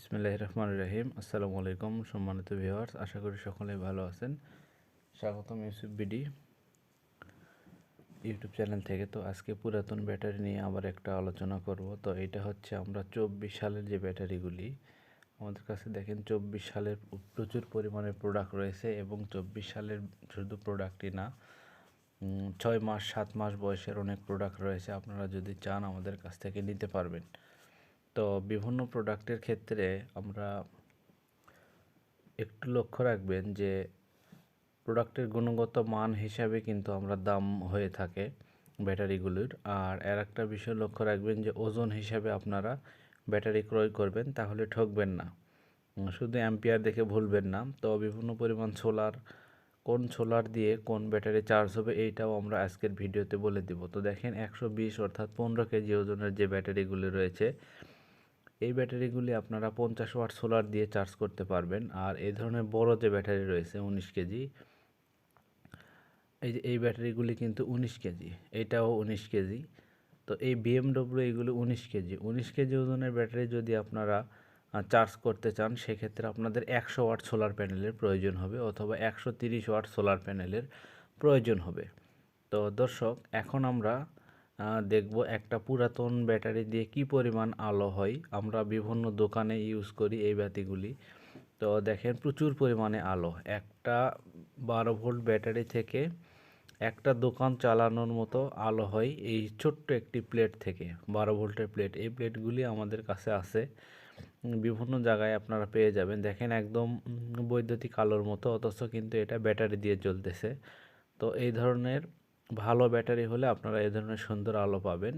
বিসমিল্লাহ রহমান রহিম। আসসালামু আলাইকুম সম্মানিত ভিউয়ার্স, আশা করি সকলেই ভালো আছেন। স্বাগতম ইউসুফ বিডি ইউটিউব চ্যানেল থেকে। তো আজকে পুরাতন ব্যাটারি নিয়ে আবার একটা আলোচনা করব। তো এটা হচ্ছে আমরা চব্বিশ সালের যে ব্যাটারিগুলি, আমাদের কাছে দেখেন চব্বিশ সালের প্রচুর পরিমাণে প্রোডাক্ট রয়েছে এবং চব্বিশ সালের শুধু প্রোডাক্টই না ছয় মাস, সাত মাস বয়সের অনেক প্রোডাক্ট রয়েছে। আপনারা যদি চান আমাদের কাছ থেকে নিতে পারবেন। তো বিভিন্ন প্রোডাক্টের ক্ষেত্রে আমরা একটু লক্ষ্য রাখবেন যে প্রোডাক্টের গুণগত মান হিসাবে কিন্তু আমরা দাম হয়ে থাকে ব্যাটারিগুলির আর এর একটা বিষয় লক্ষ্য রাখবেন যে ওজন হিসাবে আপনারা ব্যাটারি ক্রয় করবেন, তাহলে ঠকবেন না। শুধু অ্যাম্পিয়ার দেখে ভুলবেন না। তো বিভিন্ন পরিমাণ সোলার কোন সোলার দিয়ে কোন ব্যাটারি চার্জ হবে এইটাও আমরা আজকের ভিডিওতে বলে দিব। তো দেখেন একশো বিশ অর্থাৎ পনেরো কেজি ওজনের যে ব্যাটারিগুলি রয়েছে এই ব্যাটারিগুলি আপনারা পঞ্চাশ ওয়াট সোলার দিয়ে চার্জ করতে পারবেন। আর এই ধরনের বড় যে ব্যাটারি রয়েছে উনিশ কেজি, এই যে এই ব্যাটারিগুলি কিন্তু উনিশ কেজি, এটাও উনিশ কেজি। তো এই বিএমডব্লিউ এইগুলি উনিশ কেজি। উনিশ কেজি ওজনের ব্যাটারি যদি আপনারা চার্জ করতে চান, সেক্ষেত্রে আপনাদের একশো ওয়াট সোলার প্যানেলের প্রয়োজন হবে অথবা একশো তিরিশ ওয়াট সোলার প্যানেলের প্রয়োজন হবে। তো দর্শক, এখন আমরা দেখব একটা পুরাতন ব্যাটারি দিয়ে কি পরিমাণ আলো হয়। আমরা বিভিন্ন দোকানে ইউজ করি এই বাতিগুলি তো দেখেন প্রচুর পরিমাণে আলো। একটা বারো ভোল্ট ব্যাটারি থেকে একটা দোকান চালানোর মতো আলো হয় এই ছোট্ট একটি প্লেট থেকে, বারো ভোল্টের প্লেট এই প্লেটগুলি আমাদের কাছে আছে। বিভিন্ন জায়গায় আপনারা পেয়ে যাবেন। দেখেন একদম বৈদ্যুতিক আলোর মতো, অথচ কিন্তু এটা ব্যাটারি দিয়ে চলতেছে তো এই ধরনের ভালো ব্যাটারি হলে আপনারা এ ধরনের সুন্দর আলো পাবেন।